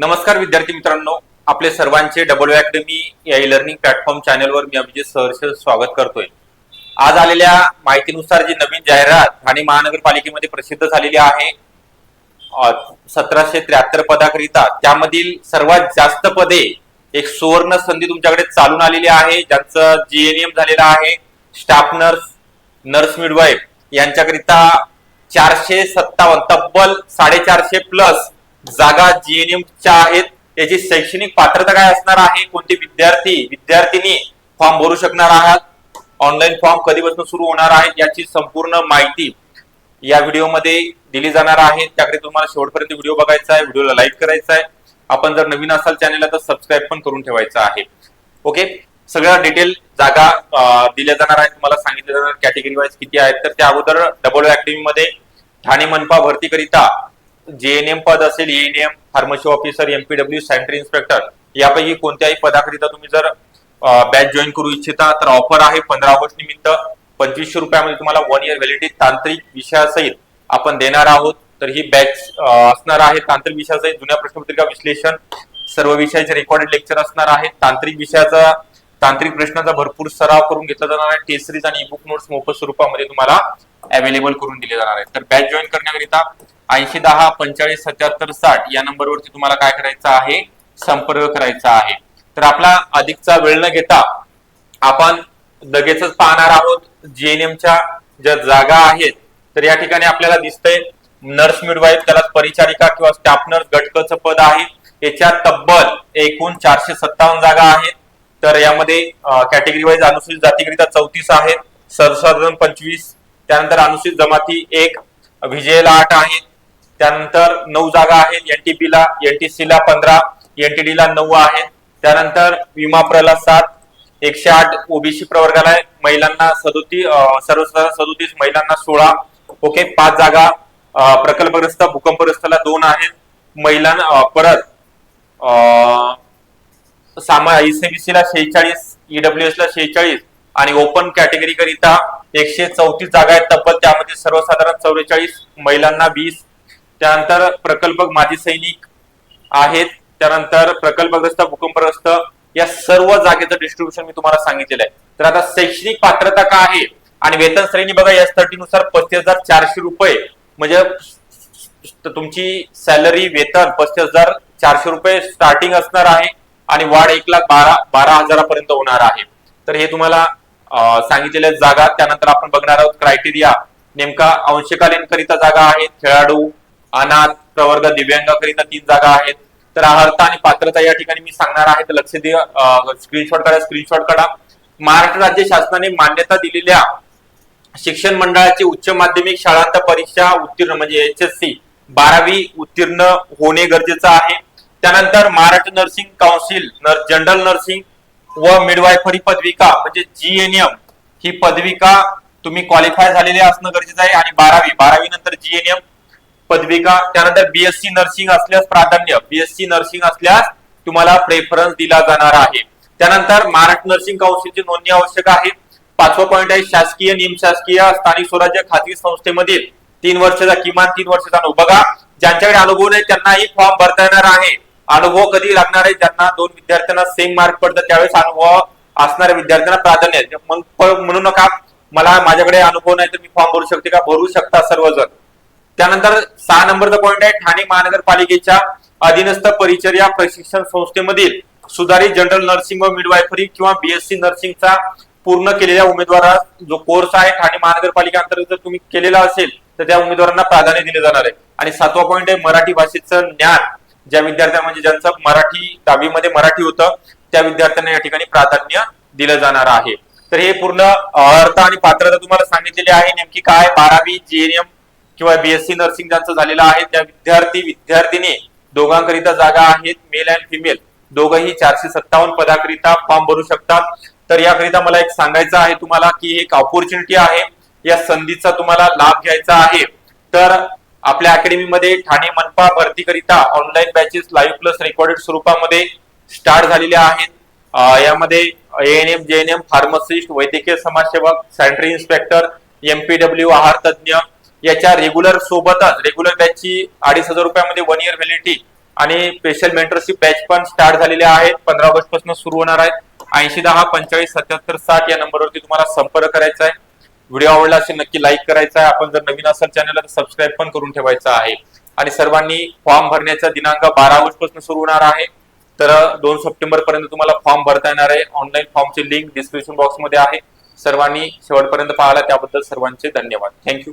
नमस्कार विद्यार्थी मित्रांनो. आपले सर्वांचे डबल अकॅडमी या ई लर्निंग प्लॅटफॉर्म चॅनलवर मी अभिजित सहर्ष स्वागत करतोय. आज आलेल्या माहितीनुसार जी नवीन जाहिरात ठाणे महानगरपालिकेमध्ये प्रसिद्ध झालेली आहे सतराशे त्र्याहत्तर पदाकरिता त्यामधील सर्वात जास्त पदे एक सुवर्ण संधी तुमच्याकडे चालून आलेली आहे ज्यांचं जीएनएम झालेलं आहे स्टाफ नर्स नर्स मिडवाईफ यांच्याकरिता चारशे सत्तावन्न तब्बल साडेचारशे प्लस जागा जीएनएमच्या आहेत. त्याची शैक्षणिक पात्रता काय असणार आहे? कोणते विद्यार्थी विद्यार्थिनी फॉर्म भरू शकणार आहात? ऑनलाईन फॉर्म कधीपासून सुरू होणार आहे? याची संपूर्ण माहिती या व्हिडिओमध्ये दिली जाणार आहे. त्याकडे तुम्हाला शेवटपर्यंत व्हिडिओ बघायचा आहे. व्हिडिओला लाईक करायचा आहे. आपण जर नवीन असाल चॅनलला तर सबस्क्राईब पण करून ठेवायचं आहे. ओके सगळ्या डिटेल जागा दिल्या जाणार आहेत. तुम्हाला सांगितलं जाणार कॅटेगरी वाईज किती आहेत. तर त्या अगोदर डबल अकॅडमीमध्ये ठाणे मनपा भरतीकरिता जेएनएम पद असेल ANM pharmacy officer MPW sanitary inspector यापैकी कोणत्याही पदाकरिता तुम्ही जर बॅच जॉईन करू इच्छिता तर ऑफर आहे पंधरा ऑगस्ट निमित्त. पंचवीसशे रुपयामध्ये तुम्हाला वन इयर व्हॅलिडिटी तांत्रिक विषयासहित आपण देणार आहोत. तर ही बॅच असणार आहे तांत्रिक विषयासहित जुन्या प्रश्नपत्रिका विश्लेषण सर्व विषयाचे रेकॉर्डेड लेक्चर असणार आहेत तांत्रिक विषयाचा तांत्रिक प्रश्नाचा भरपूर सराव करून घेतला जाणार आहे. टेस्ट सिरीज आणि बुक नोट्स मोफत स्वरूपामध्ये तुम्हाला अवेलेबल करून दिले जाणार आहेत. तर बॅच जॉईन करण्याकरिता ऐंशी दहा पंचेचाळीस सत्याहत्तर साठ या नंबरवरती तुम्हाला काय करायचं आहे? संपर्क करायचा आहे. तर आपला अधिकचा वेळ न घेता आपण लगेचच पाहणार आहोत. जीएनएमच्या ज्या जागा आहेत तर या ठिकाणी आपल्याला दिसतंय नर्स मिडवाईफ त्याला परिचारिका किंवा स्टाफ नर्स घटकचं पद आहे. याच्यात तब्बल एकूण चारशे सत्तावन्न जागा आहेत. तर यामध्ये कॅटेगरी वाईज अनुसूचित जातीकरिता चौतीस आहेत. सर्वसाधारण पंचवीस. त्यानंतर अनुसूचित जमाती एक विजयला आठ आहेत. त्यानंतर नऊ जागा आहेत. एनटीपीला एनटीसीला ला पंधरा एनटीडीला नऊ आहेत. त्यानंतर विमा प्रला सात एकशे आठ ओबीसी प्रवर्गाला आहे. महिलांना सदोतीस सर्वसाधारण सदोतीस महिलांना सोळा. ओके पाच जागा प्रकल्पग्रस्त भूकंपग्रस्तला दोन आहेत. महिलांना परत अं, सामा ईसीबीसी ला शेहेचाळीस ईडब्ल्यूएस ला शेहेचाळीस आणि ओपन कॅटेगरी करिता एकशे चौतीस जागा आहेत. तब्बल त्यामध्ये सर्वसाधारण चौवेचाळीस महिलांना वीस त्यानंतर प्रकल्प माजी सैनिक आहेत. त्यानंतर प्रकल्पग्रस्त भूकंपग्रस्त या सर्व जागेचं डिस्ट्रीब्युशन मी तुम्हाला सांगितलेलं आहे. तर आता शैक्षणिक पात्रता का आहे? आणि वेतन श्रेणी बघा या थर्टी नुसार पस्तीस हजार चारशे रुपये. म्हणजे तुमची सॅलरी वेतन पस्तीस हजार चारशे रुपये स्टार्टिंग असणार आहे आणि वाढ एक लाख बारा बारा हजारापर्यंत होणार आहे. तर हे तुम्हाला सांगितलेल्या जागा. त्यानंतर आपण बघणार आहोत क्रायटेरिया नेमका अंशकालीन करिता जागा आहेत खेळाडू अनाथ प्रवर्ग दिव्यांगाकरिता तीन जागा आहेत. तर अर्थ आणि पात्रता या ठिकाणी मी सांगणार आहे. तर लक्ष दे स्क्रीनशॉट करा स्क्रीनशॉट काढा. महाराष्ट्र राज्य शासनाने मान्यता दिलेल्या शिक्षण मंडळाची उच्च माध्यमिक शाळांत परीक्षा उत्तीर्ण म्हणजे एच एस सी बारावी उत्तीर्ण होणे गरजेचं आहे. त्यानंतर Maharashtra nursing council nurse general nursing व मिडवायफरी पदविका म्हणजे जीएनएम ही पदविका तुम्ही क्वालिफाय झालेले असणं गरजेचं आहे. आणि बारावी बारावी नंतर जीएनएम पदविका त्यानंतर बीएससी नर्सिंग असल्यास प्राधान्य. बीएससी नर्सिंग असल्यास तुम्हाला प्रेफरन्स दिला जाणार आहे. त्यानंतर महाराष्ट्र नर्सिंग काउन्सिलची नोंदणी आवश्यक आहे. पाचवा पॉईंट आहे शासकीय निमशासकीय स्थानिक स्वराज्य खाजगी संस्थेमधील तीन वर्षाचा किमान तीन वर्षाचा अनुभव बघा. ज्यांच्याकडे अनुभव नाही त्यांनाही फॉर्म भरता येणार आहे. अनुभव कधी लागणार आहे? ज्यांना दोन विद्यार्थ्यांना सेम मार्क पडतात त्यावेळेस अनुभव असणाऱ्या विद्यार्थ्यांना प्राधान्य आहे. म्हणू नका. मला माझ्याकडे अनुभव नाही तर मी फॉर्म भरू शकते का? भरू शकता सर्वजण. त्यानंतर सहा नंबरचा पॉईंट आहे ठाणे महानगरपालिकेच्या अधीनस्थ परिचर्या प्रशिक्षण संस्थेमधील सुधारित जनरल नर्सिंग व मिडवायफरी किंवा बीएससी नर्सिंगचा पूर्ण केलेल्या उमेदवारा जो कोर्स आहे ठाणे महानगरपालिका अंतर्गत जर तुम्ही केलेला असेल तर त्या उमेदवारांना प्राधान्य दिले जाणार आहे. आणि सातवा पॉईंट आहे मराठी भाषेचं ज्ञान. ज्या विद्यार्थ्या म्हणजे ज्यांचं मराठी दहावीमध्ये मराठी होतं त्या विद्यार्थ्यांना या ठिकाणी प्राधान्य दिलं जाणार आहे. तर हे पूर्ण अर्थ आणि पात्रता तुम्हाला सांगितलेली आहे. नेमकी काय? बारावी जीएनएम किंवा बीएससी नर्सिंग ज्यांचं झालेलं आहे त्या विद्यार्थी विद्यार्थिनी दोघांकरिता जागा आहेत मेल अँड फिमेल दोघंही चारशे सत्तावन्न पदाकरिता फॉर्म भरू शकतात. तर याकरिता मला एक सांगायचं आहे तुम्हाला की एक ऑपॉर्च्युनिटी आहे. या संधीचा तुम्हाला लाभ घ्यायचा आहे. तर आपल्या अकॅडमीमध्ये ठाणे मनपा भरतीकरिता online batches live plus recorded स्वरूपामध्ये स्टार्ट झालेल्या आहेत. अं, यामध्ये एएनएम जेएनएम फार्मसिस्ट वैद्यकीय समाजसेवक सॅनिटरी इन्स्पेक्टर एमपीडब्ल्यू आहार तज्ज्ञ याच्या रेग्युलर सोबतच रेग्युलर बॅचची अडीच हजार रुपयामध्ये वन इयर व्हॅलिडिटी आणि स्पेशल मेंटरशिप बॅच पण स्टार्ट झालेल्या आहेत. पंधरा ऑगस्टपासून सुरू होणार आहेत. ऐंशी दहा पंचेचाळीस सत्याहत्तर साठ या नंबरवरती तुम्हाला संपर्क करायचा आहे. व्हिडिओ आवडला असेल नक्की लाईक करायचा आहे. आपण जर नवीन असाल चॅनलला तर सबस्क्राईब पण करून ठेवायचा आहे. आणि सर्वांनी फॉर्म भरण्याचा दिनांक बारा ऑगस्टपासून सुरू होणार आहे. तर दोन सप्टेंबर पर्यंत तुम्हाला फॉर्म भरता येणार आहे. ऑनलाईन फॉर्मची लिंक डिस्क्रिप्शन बॉक्समध्ये आहे. सर्वांनी शेवटपर्यंत पाहिला त्याबद्दल सर्वांचे धन्यवाद. थँक्यू